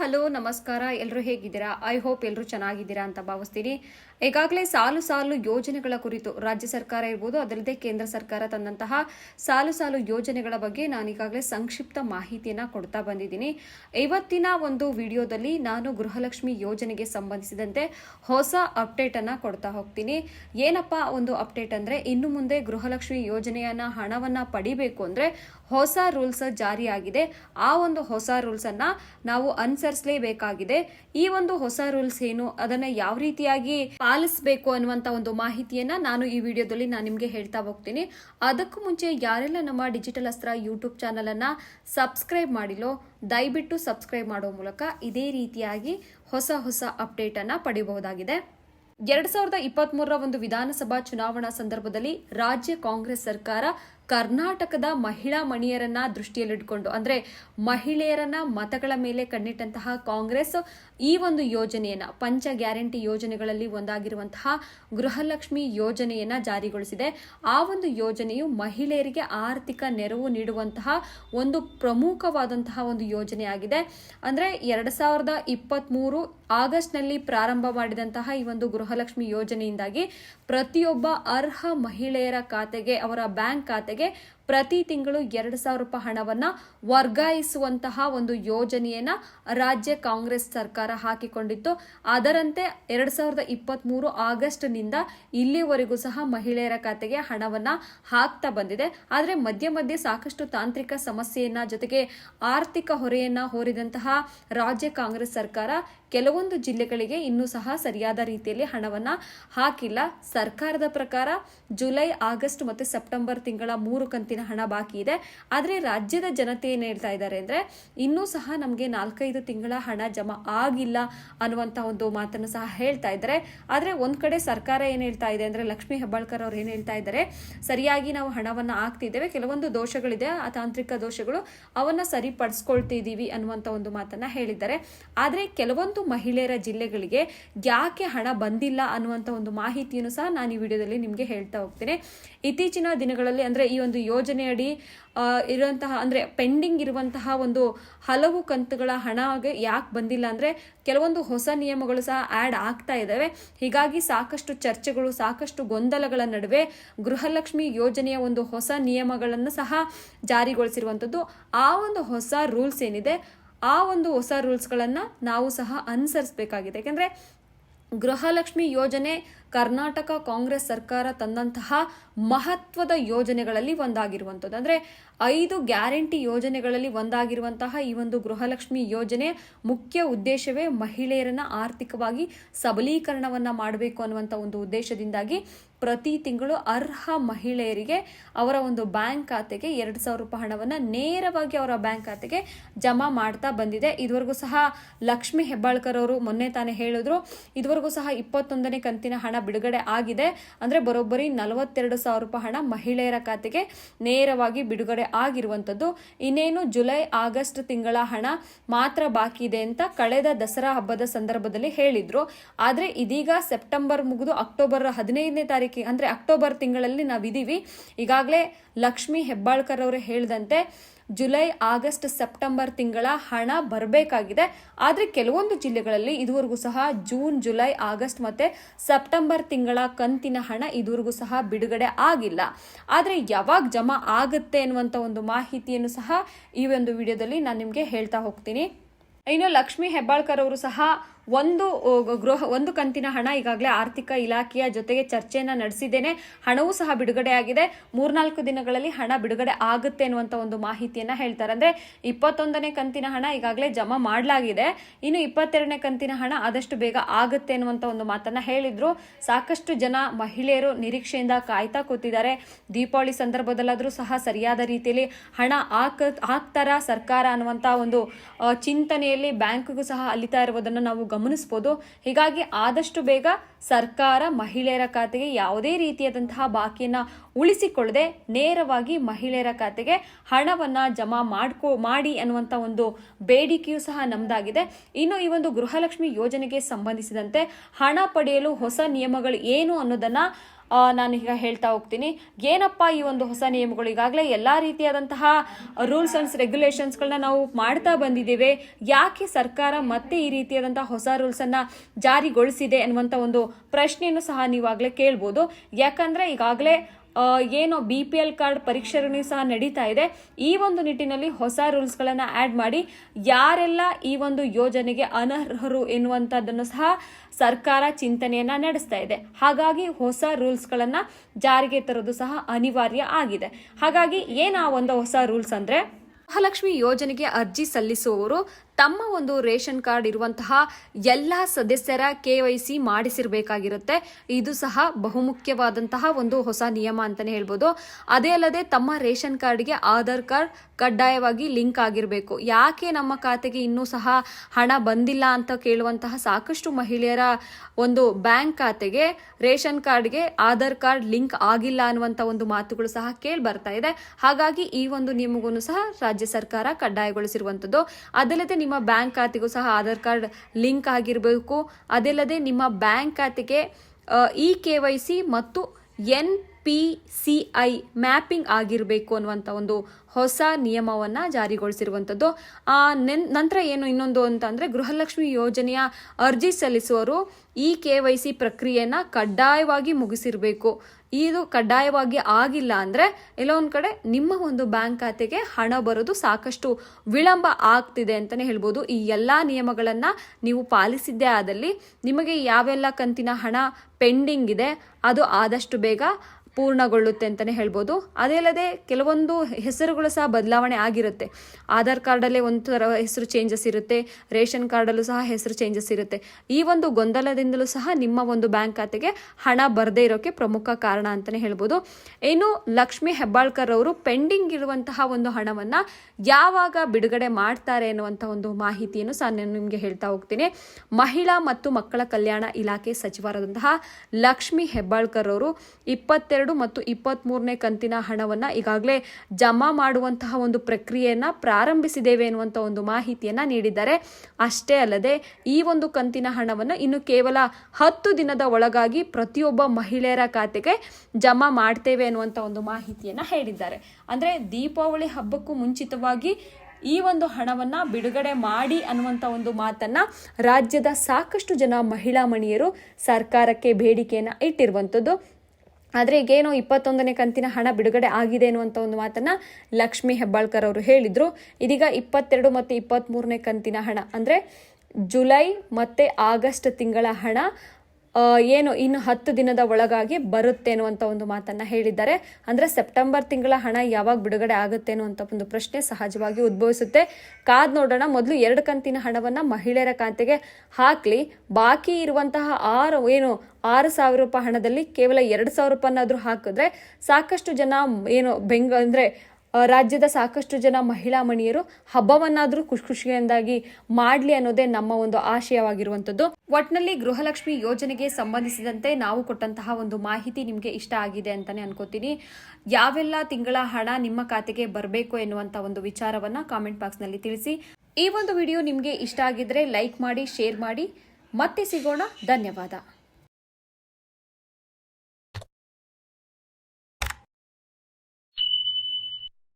Hello, ನಮಸ್ಕಾರ. ಎಲ್ಲರೂ ಹೇಗಿದ್ದೀರಾ? ಐ ಹೋಪ್ ಎಲ್ಲರೂ ಚೆನ್ನಾಗಿದ್ದೀರಾ ಅಂತ ಭಾವಿಸ್ತೀನಿ. ಈಗಾಗಲೇ ಸಾಲು ಸಾಲು ಯೋಜನೆಗಳ ಕುರಿತು ರಾಜ್ಯ ಸರ್ಕಾರ ಇರ್ಬೋದು, ಅದಲ್ಲದೆ ಕೇಂದ್ರ ಸರ್ಕಾರ ತಂದಂತಹ ಸಾಲು ಸಾಲು ಯೋಜನೆಗಳ ಬಗ್ಗೆ ನಾನು ಈಗಾಗಲೇ ಸಂಕ್ಷಿಪ್ತ ಮಾಹಿತಿಯನ್ನು ಕೊಡ್ತಾ ಬಂದಿದ್ದೀನಿ. ಇವತ್ತಿನ ಒಂದು ವಿಡಿಯೋದಲ್ಲಿ ನಾನು ಗೃಹಲಕ್ಷ್ಮಿ ಯೋಜನೆಗೆ ಸಂಬಂಧಿಸಿದಂತೆ ಹೊಸ ಅಪ್ಡೇಟ್ ಅನ್ನ ಕೊಡ್ತಾ ಹೋಗ್ತೀನಿ. ಏನಪ್ಪ ಒಂದು ಅಪ್ಡೇಟ್ ಅಂದ್ರೆ, ಇನ್ನು ಮುಂದೆ ಗೃಹಲಕ್ಷ್ಮಿ ಯೋಜನೆಯನ್ನ ಹಣವನ್ನ ಪಡಿಬೇಕು ಅಂದ್ರೆ ಹೊಸ ರೂಲ್ಸ್ ಜಾರಿಯಾಗಿದೆ. ಆ ಒಂದು ಹೊಸ ರೂಲ್ಸ್ ನಾವು ನಾವು ಅನುಸರಿಸಲೇಬೇಕಾಗಿದೆ ಈ ಒಂದು ಹೊಸ ರೂಲ್ಸ್ ಏನು, ಅದನ್ನ ಯಾವ ರೀತಿಯಾಗಿ ಪಾಲಿಸಬೇಕು ಅನ್ನುವಂತ ಒಂದು ಮಾಹಿತಿಯನ್ನ ನಾನು ಈ ವಿಡಿಯೋದಲ್ಲಿ ನಾನು ನಿಮಗೆ ಹೇಳ್ತಾ ಹೋಗ್ತೀನಿ. ಅದಕ್ಕೂ ಮುಂಚೆ ಯಾರೆಲ್ಲ ನಮ್ಮ ಡಿಜಿಟಲ್ ಅಸ್ತ್ರ ಯೂಟ್ಯೂಬ್ ಚಾನಲ್ ಅನ್ನ ಸಬ್ಸ್ಕ್ರೈಬ್ ಮಾಡಿಲ್ಲೋ, ದಯವಿಟ್ಟು ಸಬ್ಸ್ಕ್ರೈಬ್ ಮಾಡೋ ಮೂಲಕ ಇದೇ ರೀತಿಯಾಗಿ ಹೊಸ ಹೊಸ ಅಪ್ಡೇಟ್ ಅನ್ನ ಪಡೆಯಬಹುದಾಗಿದೆ ಎರಡ್ ಸಾವಿರದ ಇಪ್ಪತ್ತ್ ಒಂದು ವಿಧಾನಸಭಾ ಚುನಾವಣಾ ಸಂದರ್ಭದಲ್ಲಿ ರಾಜ್ಯ ಕಾಂಗ್ರೆಸ್ ಸರ್ಕಾರ ಕರ್ನಾಟಕದ ಮಹಿಳಾ ಮಣಿಯರನ್ನ ದೃಷ್ಟಿಯಲ್ಲಿಟ್ಕೊಂಡು, ಅಂದ್ರೆ ಮಹಿಳೆಯರನ್ನ ಮತಗಳ ಮೇಲೆ ಕಣ್ಣಿಟ್ಟಂತಹ ಕಾಂಗ್ರೆಸ್ ಈ ಒಂದು ಯೋಜನೆಯನ್ನ, ಪಂಚ ಗ್ಯಾರಂಟಿ ಯೋಜನೆಗಳಲ್ಲಿ ಒಂದಾಗಿರುವಂತಹ ಗೃಹಲಕ್ಷ್ಮಿ ಯೋಜನೆಯನ್ನ ಜಾರಿಗೊಳಿಸಿದೆ. ಆ ಒಂದು ಯೋಜನೆಯು ಮಹಿಳೆಯರಿಗೆ ಆರ್ಥಿಕ ನೆರವು ನೀಡುವಂತಹ ಒಂದು ಪ್ರಮುಖವಾದಂತಹ ಒಂದು ಯೋಜನೆಯಾಗಿದೆ. ಅಂದ್ರೆ ಎರಡ್ ಸಾವಿರದ ಇಪ್ಪತ್ತ್ ಮೂರು ಆಗಸ್ಟ್ನಲ್ಲಿ ಪ್ರಾರಂಭ ಮಾಡಿದಂತಹ ಈ ಒಂದು ಗೃಹಲಕ್ಷ್ಮಿ ಯೋಜನೆಯಿಂದಾಗಿ ಪ್ರತಿಯೊಬ್ಬ ಅರ್ಹ ಮಹಿಳೆಯರ ಖಾತೆಗೆ, ಅವರ ಬ್ಯಾಂಕ್ ಖಾತೆಗೆ ठीक ಪ್ರತಿ ತಿಂಗಳು ಎರಡು ಸಾವಿರ ರೂಪಾಯಿ ಹಣವನ್ನು ವರ್ಗಾಯಿಸುವಂತಹ ಒಂದು ಯೋಜನೆಯನ್ನು ರಾಜ್ಯ ಕಾಂಗ್ರೆಸ್ ಸರ್ಕಾರ ಹಾಕಿಕೊಂಡಿತ್ತು. ಅದರಂತೆ ಎರಡು ಸಾವಿರದ ಇಪ್ಪತ್ತ್ ಮೂರು ಆಗಸ್ಟ್ನಿಂದ ಇಲ್ಲಿವರೆಗೂ ಸಹ ಮಹಿಳೆಯರ ಖಾತೆಗೆ ಹಣವನ್ನು ಹಾಕ್ತಾ ಬಂದಿದೆ. ಆದರೆ ಮಧ್ಯೆ ಮಧ್ಯೆ ಸಾಕಷ್ಟು ತಾಂತ್ರಿಕ ಸಮಸ್ಯೆಯನ್ನ ಜೊತೆಗೆ ಆರ್ಥಿಕ ಹೊರೆಯನ್ನ ಹೊರಿದಂತಹ ರಾಜ್ಯ ಕಾಂಗ್ರೆಸ್ ಸರ್ಕಾರ ಕೆಲವೊಂದು ಜಿಲ್ಲೆಗಳಿಗೆ ಇನ್ನೂ ಸಹ ಸರಿಯಾದ ರೀತಿಯಲ್ಲಿ ಹಣವನ್ನು ಹಾಕಿಲ್ಲ. ಸರ್ಕಾರದ ಪ್ರಕಾರ ಜುಲೈ, ಆಗಸ್ಟ್ ಮತ್ತು ಸೆಪ್ಟೆಂಬರ್ ತಿಂಗಳ ಮೂರು ಕಂತಿನ ಹಣ ಬಾಕಿ ಇದೆ. ಆದರೆ ರಾಜ್ಯದ ಜನತೆ ಏನು ಹೇಳ್ತಾ ಇದ್ದಾರೆ ಅಂದರೆ, ಇನ್ನೂ ಸಹ ನಮಗೆ ನಾಲ್ಕೈದು ತಿಂಗಳ ಹಣ ಜಮಾ ಆಗಿಲ್ಲ ಅನ್ನುವಂಥ ಒಂದು ಮಾತನ್ನು ಸಹ ಹೇಳ್ತಾ ಇದ್ದಾರೆ. ಆದರೆ ಒಂದು ಕಡೆ ಸರ್ಕಾರ ಏನು ಹೇಳ್ತಾ ಇದೆ ಅಂದರೆ, ಲಕ್ಷ್ಮೀ ಹೆಬ್ಬಾಳ್ಕರ್ ಅವ್ರು ಏನು ಹೇಳ್ತಾ ಇದ್ದಾರೆ, ಸರಿಯಾಗಿ ನಾವು ಹಣವನ್ನು ಹಾಕ್ತಿದ್ದೇವೆ, ಕೆಲವೊಂದು ದೋಷಗಳಿದೆ ಆ ತಾಂತ್ರಿಕ ದೋಷಗಳು ಅವನ್ನ ಸರಿಪಡಿಸ್ಕೊಳ್ತಿದ್ದೀವಿ ಅನ್ನುವಂಥ ಒಂದು ಮಾತನ್ನು ಹೇಳಿದ್ದಾರೆ. ಆದರೆ ಕೆಲವೊಂದು ಮಹಿಳೆಯರ ಜಿಲ್ಲೆಗಳಿಗೆ ಯಾಕೆ ಹಣ ಬಂದಿಲ್ಲ ಅನ್ನುವಂಥ ಒಂದು ಮಾಹಿತಿಯನ್ನು ಸಹ ನಾನು ಈ ವಿಡಿಯೋದಲ್ಲಿ ನಿಮಗೆ ಹೇಳ್ತಾ ಹೋಗ್ತೇನೆ. ಇತ್ತೀಚಿನ ದಿನಗಳಲ್ಲಿ ಅಂದರೆ ಈ ಒಂದು ಯೋಜನೆಯಡಿ ಇರುವಂತಹ, ಅಂದ್ರೆ ಪೆಂಡಿಂಗ್ ಇರುವಂತಹ ಒಂದು ಹಲವು ಕಂತುಗಳ ಹಣಗೆ ಯಾಕೆ ಬಂದಿಲ್ಲ ಅಂದ್ರೆ ಕೆಲವೊಂದು ಹೊಸ ನಿಯಮಗಳು ಸಹ ಆಡ್ ಆಗ್ತಾ ಇದ್ದಾವೆ ಹೀಗಾಗಿ ಸಾಕಷ್ಟು ಚರ್ಚೆಗಳು, ಸಾಕಷ್ಟು ಗೊಂದಲಗಳ ನಡುವೆ ಗೃಹಲಕ್ಷ್ಮಿ ಯೋಜನೆಯ ಒಂದು ಹೊಸ ನಿಯಮಗಳನ್ನು ಸಹ ಜಾರಿಗೊಳಿಸಿರುವಂಥದ್ದು. ಆ ಒಂದು ಹೊಸ ರೂಲ್ಸ್ ಏನಿದೆ, ಆ ಒಂದು ಹೊಸ ರೂಲ್ಸ್ಗಳನ್ನು ನಾವು ಸಹ ಅನುಸರಿಸಬೇಕಾಗಿದೆ. ಯಾಕೆಂದರೆ ಗೃಹಲಕ್ಷ್ಮಿ ಯೋಜನೆ ಕರ್ನಾಟಕ ಕಾಂಗ್ರೆಸ್ ಸರ್ಕಾರ ತಂದಂತಹ ಮಹತ್ವದ ಯೋಜನೆಗಳಲ್ಲಿ ಒಂದಾಗಿರುವಂಥದ್ದು. ಅಂದರೆ ಐದು ಗ್ಯಾರಂಟಿ ಯೋಜನೆಗಳಲ್ಲಿ ಒಂದಾಗಿರುವಂತಹ ಈ ಒಂದು ಗೃಹಲಕ್ಷ್ಮಿ ಯೋಜನೆ ಮುಖ್ಯ ಉದ್ದೇಶವೇ ಮಹಿಳೆಯರನ್ನ ಆರ್ಥಿಕವಾಗಿ ಸಬಲೀಕರಣವನ್ನು ಮಾಡಬೇಕು ಅನ್ನುವಂಥ ಒಂದು ಉದ್ದೇಶದಿಂದಾಗಿ ಪ್ರತಿ ತಿಂಗಳು ಅರ್ಹ ಮಹಿಳೆಯರಿಗೆ ಅವರ ಒಂದು ಬ್ಯಾಂಕ್ ಖಾತೆಗೆ ಎರಡು ಸಾವಿರ ರೂಪಾಯಿ ಹಣವನ್ನು ನೇರವಾಗಿ ಅವರ ಬ್ಯಾಂಕ್ ಖಾತೆಗೆ ಜಮಾ ಮಾಡ್ತಾ ಬಂದಿದೆ. ಇದುವರೆಗೂ ಸಹ ಲಕ್ಷ್ಮಿ ಹೆಬ್ಬಾಳ್ಕರ್ ಅವರು ಮೊನ್ನೆ ತಾನೇ ಹೇಳಿದ್ರು, ಇದುವರೆಗೂ ಸಹ ಇಪ್ಪತ್ತೊಂದನೇ ಕಂತಿನ ಹಣ ಬಿಡುಗಡೆ ಆಗಿದೆ. ಅಂದರೆ ಬರೋಬ್ಬರಿ ನಲವತ್ತೆರಡು ಸಾವಿರ ರೂಪಾಯಿ ಹಣ ಮಹಿಳೆಯರ ಖಾತೆಗೆ ನೇರವಾಗಿ ಬಿಡುಗಡೆ ಆಗಿರುವಂಥದ್ದು ಇನ್ನೇನು ಜುಲೈ, ಆಗಸ್ಟ್ ತಿಂಗಳ ಹಣ ಮಾತ್ರ ಬಾಕಿ ಇದೆ ಅಂತ ಕಳೆದ ದಸರಾ ಹಬ್ಬದ ಸಂದರ್ಭದಲ್ಲಿ ಹೇಳಿದ್ರು. ಆದರೆ ಇದೀಗ ಸೆಪ್ಟೆಂಬರ್ ಮುಗಿದು ಅಕ್ಟೋಬರ್ ಹದಿನೈದನೇ ತಾರೀಕಿಗೆ ಅಂದ್ರೆ ಅಕ್ಟೋಬರ್ ತಿಂಗಳಲ್ಲಿ ನಾವಿದ್ದೀವಿ ಈಗಾಗಲೇ ಲಕ್ಷ್ಮಿ ಹೆಬ್ಬಾಳ್ಕರ್ ಅವರು ಹೇಳಿದಂತೆ ಜುಲೈ, ಆಗಸ್ಟ್, ಸೆಪ್ಟೆಂಬರ್ ತಿಂಗಳ ಹಣ ಬರಬೇಕಾಗಿದೆ. ಆದರೆ ಕೆಲವೊಂದು ಜಿಲ್ಲೆಗಳಲ್ಲಿ ಇದುವರೆಗೂ ಸಹ ಜೂನ್, ಜುಲೈ, ಆಗಸ್ಟ್ ಮತ್ತೆ ಸೆಪ್ಟೆಂಬರ್ ತಿಂಗಳ ಕಂತಿನ ಹಣ ಇದುವರೆಗೂ ಸಹ ಬಿಡುಗಡೆ ಆಗಿಲ್ಲ. ಆದರೆ ಯಾವಾಗ ಜಮಾ ಆಗುತ್ತೆ ಅನ್ನುವಂಥ ಒಂದು ಮಾಹಿತಿಯನ್ನು ಸಹ ಈ ಒಂದು ವಿಡಿಯೋದಲ್ಲಿ ನಾನು ನಿಮಗೆ ಹೇಳ್ತಾ ಹೋಗ್ತೀನಿ. ಇನ್ನು ಲಕ್ಷ್ಮಿ ಹೆಬ್ಬಾಳ್ಕರ್ ಅವರು ಸಹ ಒಂದು ಗೃಹ, ಒಂದು ಕಂತಿನ ಹಣ ಈಗಾಗಲೇ ಆರ್ಥಿಕ ಇಲಾಖೆಯ ಜೊತೆಗೆ ಚರ್ಚೆಯನ್ನ ನಡೆಸಿದ್ದೇನೆ. ಹಣವೂ ಸಹ ಬಿಡುಗಡೆ ಆಗಿದೆ. ಮೂರ್ನಾಲ್ಕು ದಿನಗಳಲ್ಲಿ ಹಣ ಬಿಡುಗಡೆ ಆಗುತ್ತೆ ಅನ್ನುವಂಥ ಒಂದು ಮಾಹಿತಿಯನ್ನ ಹೇಳ್ತಾರೆ. ಅಂದ್ರೆ ಇಪ್ಪತ್ತೊಂದನೇ ಕಂತಿನ ಹಣ ಈಗಾಗಲೇ ಜಮಾ ಮಾಡಲಾಗಿದೆ. ಇನ್ನು ಇಪ್ಪತ್ತೆರಡನೇ ಕಂತಿನ ಹಣ ಆದಷ್ಟು ಬೇಗ ಆಗುತ್ತೆ ಅನ್ನುವಂಥ ಒಂದು ಮಾತನ್ನ ಹೇಳಿದ್ರು. ಸಾಕಷ್ಟು ಜನ ಮಹಿಳೆಯರು ನಿರೀಕ್ಷೆಯಿಂದ ಕಾಯ್ತಾ ಕೂತಿದ್ದಾರೆ. ದೀಪಾವಳಿ ಸಂದರ್ಭದಲ್ಲಾದರೂ ಸಹ ಸರಿಯಾದ ರೀತಿಯಲ್ಲಿ ಹಣ ಹಾಕ, ಹಾಕ್ತಾರ ಸರ್ಕಾರ ಅನ್ನುವಂಥ ಒಂದು ಚಿಂತನೆಯಲ್ಲಿ ಬ್ಯಾಂಕ್ಗೂ ಸಹ ಅಲಿತಾ ಇರುವುದನ್ನು ನಾವು ಗಮನಿಸಬಹುದು. ಹೀಗಾಗಿ ಆದಷ್ಟು ಬೇಗ ಸರ್ಕಾರ ಮಹಿಳೆಯರ ಖಾತೆಗೆ ಯಾವುದೇ ರೀತಿಯಾದಂತಹ ಬಾಕಿಯನ್ನ ಉಳಿಸಿಕೊಳ್ಳದೆ ನೇರವಾಗಿ ಮಹಿಳೆಯರ ಖಾತೆಗೆ ಹಣವನ್ನ ಜಮಾ ಮಾಡ್ಕೊ, ಮಾಡಿ ಅನ್ನುವಂಥ ಒಂದು ಬೇಡಿಕೆಯೂ ಸಹ ನಮ್ದಾಗಿದೆ. ಇನ್ನು ಈ ಒಂದು ಗೃಹಲಕ್ಷ್ಮಿ ಯೋಜನೆಗೆ ಸಂಬಂಧಿಸಿದಂತೆ ಹಣ ಪಡೆಯಲು ಹೊಸ ನಿಯಮಗಳು ಏನು ಅನ್ನೋದನ್ನ ನಾನು ಈಗ ಹೇಳ್ತಾ ಹೋಗ್ತೀನಿ. ಏನಪ್ಪ ಈ ಒಂದು ಹೊಸ ನಿಯಮಗಳು? ಈಗಾಗಲೇ ಎಲ್ಲ ರೀತಿಯಾದಂತಹ ರೂಲ್ಸ್ ಅಂಡ್ ರೆಗ್ಯುಲೇಷನ್ಸ್ಗಳನ್ನ ನಾವು ಮಾಡ್ತಾ ಬಂದಿದ್ದೇವೆ. ಯಾಕೆ ಸರ್ಕಾರ ಮತ್ತೆ ಈ ರೀತಿಯಾದಂತಹ ಹೊಸ ರೂಲ್ಸನ್ನು ಜಾರಿಗೊಳಿಸಿದೆ ಅನ್ನುವಂಥ ಒಂದು ಪ್ರಶ್ನೆಯನ್ನು ಸಹ ನೀವಾಗಲೇ ಕೇಳ್ಬೋದು. ಯಾಕಂದರೆ ಈಗಾಗಲೇ ಏನು ಬಿ ಪಿ ಎಲ್ ಕಾರ್ಡ್ ಪರೀಕ್ಷೆಗಳು ಸಹ ನಡೀತಾ ಇದೆ. ಈ ಒಂದು ನಿಟ್ಟಿನಲ್ಲಿ ಹೊಸ ರೂಲ್ಸ್ಗಳನ್ನು ಆ್ಯಡ್ ಮಾಡಿ ಯಾರೆಲ್ಲ ಈ ಒಂದು ಯೋಜನೆಗೆ ಅನರ್ಹರು ಎನ್ನುವಂಥದ್ದನ್ನು ಸಹ ಸರ್ಕಾರ ಚಿಂತನೆಯನ್ನು ನಡೆಸ್ತಾ ಇದೆ. ಹಾಗಾಗಿ ಹೊಸ ರೂಲ್ಸ್ಗಳನ್ನು ಜಾರಿಗೆ ತರೋದು ಸಹ ಅನಿವಾರ್ಯ ಆಗಿದೆ. ಹಾಗಾಗಿ ಏನು ಆ ಒಂದು ಹೊಸ ರೂಲ್ಸ್ ಅಂದರೆ, ಮಹಾಲಕ್ಷ್ಮಿ ಯೋಜನೆಗೆ ಅರ್ಜಿ ಸಲ್ಲಿಸುವವರು ತಮ್ಮ ಒಂದು ರೇಷನ್ ಕಾರ್ಡ್ ಇರುವಂತಹ ಎಲ್ಲ ಸದಸ್ಯರ ಕೆ ವೈ ಸಿ ಮಾಡಿಸಿರ್ಬೇಕಾಗಿರುತ್ತೆ. ಇದು ಸಹ ಬಹುಮುಖ್ಯವಾದಂತಹ ಒಂದು ಹೊಸ ನಿಯಮ ಅಂತಾನೆ ಹೇಳ್ಬೋದು. ಅದೇ ಅಲ್ಲದೆ ತಮ್ಮ ರೇಷನ್ ಕಾರ್ಡ್ಗೆ ಆಧಾರ್ ಕಾರ್ಡ್ ಕಡ್ಡಾಯವಾಗಿ ಲಿಂಕ್ ಆಗಿರಬೇಕು. ಯಾಕೆ ನಮ್ಮ ಖಾತೆಗೆ ಇನ್ನೂ ಸಹ ಹಣ ಬಂದಿಲ್ಲ ಅಂತ ಕೇಳುವಂತಹ ಸಾಕಷ್ಟು ಮಹಿಳೆಯರ ಒಂದು ಬ್ಯಾಂಕ್ ಖಾತೆಗೆ ರೇಷನ್ ಕಾರ್ಡ್ಗೆ ಆಧಾರ್ ಕಾರ್ಡ್ ಲಿಂಕ್ ಆಗಿಲ್ಲ ಅನ್ನುವಂಥ ಒಂದು ಮಾತುಗಳು ಸಹ ಕೇಳಿ ಬರ್ತಾ ಇದೆ. ಹಾಗಾಗಿ ಈ ಒಂದು ನಿಯಮವನ್ನು ಸಹ ರಾಜ್ಯ ಸರ್ಕಾರ ಕಡ್ಡಾಯಗೊಳಿಸಿರುವಂಥದ್ದು ಅದಲ್ಲದೆ ನಿಮ್ಮ ಬ್ಯಾಂಕ್ ಖಾತೆಗೂ ಸಹ ಆಧಾರ್ ಕಾರ್ಡ್ ಲಿಂಕ್ ಆಗಿರಬೇಕು. ಅದಲ್ಲದೆ ನಿಮ್ಮ ಬ್ಯಾಂಕ್ ಖಾತೆಗೆ ಇ ಕೆ ವೈ ಸಿ ಮತ್ತು N P C I mapping ಆಗಿರಬೇಕು ಅನ್ನುವಂಥ ಒಂದು ಹೊಸ ನಿಯಮವನ್ನು ಜಾರಿಗೊಳಿಸಿರುವಂಥದ್ದು ಆ, ನೆನ್ ನಂತರ ಏನು ಇನ್ನೊಂದು ಅಂತ ಅಂದರೆ ಗೃಹಲಕ್ಷ್ಮಿ ಯೋಜನೆಯ ಅರ್ಜಿ ಸಲ್ಲಿಸುವವರು ಈ ಕೆ ವೈ ಸಿ ಪ್ರಕ್ರಿಯೆಯನ್ನು ಕಡ್ಡಾಯವಾಗಿ ಮುಗಿಸಿರಬೇಕು. ಇದು ಕಡ್ಡಾಯವಾಗಿ ಆಗಿಲ್ಲ ಅಂದರೆ ಎಲ್ಲೋ ಒಂದು ಕಡೆ ನಿಮ್ಮ ಒಂದು ಬ್ಯಾಂಕ್ ಖಾತೆಗೆ ಹಣ ಬರೋದು ಸಾಕಷ್ಟು ವಿಳಂಬ ಆಗ್ತಿದೆ ಅಂತಲೇ ಹೇಳ್ಬೋದು. ಈ ಎಲ್ಲ ನಿಯಮಗಳನ್ನು ನೀವು ಪಾಲಿಸಿದ್ದೇ ಆದಲ್ಲಿ ನಿಮಗೆ ಯಾವೆಲ್ಲ ಕಂತಿನ ಹಣ ಪೆಂಡಿಂಗ್ ಇದೆ, ಅದು ಆದಷ್ಟು ಬೇಗ ಪೂರ್ಣಗೊಳ್ಳುತ್ತೆ ಅಂತಲೇ ಹೇಳ್ಬೋದು. ಅದೇ ಅಲ್ಲದೆ ಕೆಲವೊಂದು ಹೆಸರುಗಳು ಸಹ ಬದಲಾವಣೆ ಆಗಿರುತ್ತೆ. ಆಧಾರ್ ಕಾರ್ಡಲ್ಲೇ ಒಂಥರ ಹೆಸರು ಚೇಂಜಸ್ ಇರುತ್ತೆ. ರೇಷನ್ ಕಾರ್ಡಲ್ಲೂ ಸಹ ಹೆಸರು ಚೇಂಜಸ್ ಇರುತ್ತೆ. ಈ ಒಂದು ಗೊಂದಲದಿಂದಲೂ ಸಹ ನಿಮ್ಮ ಒಂದು ಬ್ಯಾಂಕ್ ಖಾತೆಗೆ ಹಣ ಬರದೇ ಇರೋಕ್ಕೆ ಪ್ರಮುಖ ಕಾರಣ ಅಂತಲೇ ಹೇಳ್ಬೋದು. ಇನ್ನು ಲಕ್ಷ್ಮಿ ಹೆಬ್ಬಾಳ್ಕರ್ ಅವರು ಪೆಂಡಿಂಗ್ ಇರುವಂತಹ ಒಂದು ಹಣವನ್ನು ಯಾವಾಗ ಬಿಡುಗಡೆ ಮಾಡ್ತಾರೆ ಅನ್ನುವಂಥ ಒಂದು ಮಾಹಿತಿಯನ್ನು ಸಹ ನಾನು ನಿಮಗೆ ಹೇಳ್ತಾ ಹೋಗ್ತೀನಿ. ಮಹಿಳಾ ಮತ್ತು ಮಕ್ಕಳ ಕಲ್ಯಾಣ ಇಲಾಖೆ ಸಚಿವರಾದಂತಹ ಲಕ್ಷ್ಮಿ ಹೆಬ್ಬಾಳ್ಕರ್ ಅವರು ಇಪ್ಪತ್ತೆರಡು ಮತ್ತು ಇಪ್ಪತ್ತ್ಮೂರನೇ ಕಂತಿನ ಹಣವನ್ನು ಈಗಾಗಲೇ ಜಮಾ ಮಾಡುವಂತಹ ಒಂದು ಪ್ರಕ್ರಿಯೆಯನ್ನು ಪ್ರಾರಂಭಿಸಿದ್ದೇವೆ ಎನ್ನುವಂಥ ಒಂದು ಮಾಹಿತಿಯನ್ನು ನೀಡಿದ್ದಾರೆ. ಅಷ್ಟೇ ಅಲ್ಲದೆ ಈ ಒಂದು ಕಂತಿನ ಹಣವನ್ನು ಇನ್ನು ಕೇವಲ ಹತ್ತು ದಿನದ ಒಳಗಾಗಿ ಪ್ರತಿಯೊಬ್ಬ ಮಹಿಳೆಯರ ಖಾತೆಗೆ ಜಮಾ ಮಾಡ್ತೇವೆ ಅನ್ನುವಂಥ ಒಂದು ಮಾಹಿತಿಯನ್ನು ಹೇಳಿದ್ದಾರೆ. ಅಂದರೆ ದೀಪಾವಳಿ ಹಬ್ಬಕ್ಕೂ ಮುಂಚಿತವಾಗಿ ಈ ಒಂದು ಹಣವನ್ನ ಬಿಡುಗಡೆ ಮಾಡಿ ಅನ್ನುವಂಥ ಒಂದು ಮಾತನ್ನ ರಾಜ್ಯದ ಸಾಕಷ್ಟು ಜನ ಮಹಿಳಾ ಮಣಿಯರು ಸರ್ಕಾರಕ್ಕೆ ಬೇಡಿಕೆಯನ್ನು ಇಟ್ಟಿರುವಂಥದ್ದು ಆದರೆ ಈಗೇನೋ ಇಪ್ಪತ್ತೊಂದನೇ ಕಂತಿನ ಹಣ ಬಿಡುಗಡೆ ಆಗಿದೆ ಅನ್ನುವಂಥ ಒಂದು ಮಾತನ್ನು ಲಕ್ಷ್ಮಿ ಹೆಬ್ಬಾಳ್ಕರ್ ಅವರು ಹೇಳಿದರು. ಇದೀಗ ಇಪ್ಪತ್ತೆರಡು ಮತ್ತು ಇಪ್ಪತ್ತ್ಮೂರನೇ ಕಂತಿನ ಹಣ. ಅಂದರೆ ಜುಲೈ ಮತ್ತು ಆಗಸ್ಟ್ ತಿಂಗಳ ಹಣ ಏನು ಇನ್ನು ಹತ್ತು ದಿನದ ಒಳಗಾಗಿ ಬರುತ್ತೆ ಅನ್ನುವಂಥ ಒಂದು ಮಾತನ್ನ ಹೇಳಿದ್ದಾರೆ. ಅಂದರೆ ಸೆಪ್ಟೆಂಬರ್ ತಿಂಗಳ ಹಣ ಯಾವಾಗ ಬಿಡುಗಡೆ ಆಗುತ್ತೆ ಅನ್ನುವಂಥ ಒಂದು ಪ್ರಶ್ನೆ ಸಹಜವಾಗಿ ಉದ್ಭವಿಸುತ್ತೆ. ಕಾದ್ ನೋಡೋಣ, ಮೊದಲು ಎರಡು ಕಂತಿನ ಹಣವನ್ನು ಮಹಿಳೆಯರ ಖಾತೆಗೆ ಹಾಕಲಿ. ಬಾಕಿ ಇರುವಂತಹ ಆರು, ಏನು, ಆರು ಸಾವಿರ ರೂಪಾಯಿ ಹಣದಲ್ಲಿ ಕೇವಲ ಎರಡು ಸಾವಿರ ರೂಪಾಯಿನಾದರೂ ಹಾಕಿದ್ರೆ ಸಾಕಷ್ಟು ಜನ, ಏನು, ಬೆಂಗ ಅಂದರೆ ರಾಜ್ಯದ ಸಾಕಷ್ಟು ಜನ ಮಹಿಳಾ ಮಣಿಯರು ಹಬ್ಬವನ್ನಾದರೂ ಖುಷಿ ಖುಷಿಯಿಂದಾಗಿ ಮಾಡಲಿ ಅನ್ನೋದೇ ನಮ್ಮ ಒಂದು ಆಶಯವಾಗಿರುವಂಥದ್ದು. ಒಟ್ನಲ್ಲಿ ಗೃಹಲಕ್ಷ್ಮಿ ಯೋಜನೆಗೆ ಸಂಬಂಧಿಸಿದಂತೆ ನಾವು ಕೊಟ್ಟಂತಹ ಒಂದು ಮಾಹಿತಿ ನಿಮಗೆ ಇಷ್ಟ ಆಗಿದೆ ಅಂತಾನೆ ಅನ್ಕೋತೀನಿ. ಯಾವೆಲ್ಲ ತಿಂಗಳ ಹಣ ನಿಮ್ಮ ಖಾತೆಗೆ ಬರಬೇಕು ಎನ್ನುವಂಥ ಒಂದು ವಿಚಾರವನ್ನ ಕಾಮೆಂಟ್ ಬಾಕ್ಸ್ನಲ್ಲಿ ತಿಳಿಸಿ. ಈ ಒಂದು ವಿಡಿಯೋ ನಿಮಗೆ ಇಷ್ಟ ಆಗಿದ್ರೆ ಲೈಕ್ ಮಾಡಿ, ಶೇರ್ ಮಾಡಿ. ಮತ್ತೆ ಸಿಗೋಣ. ಧನ್ಯವಾದ.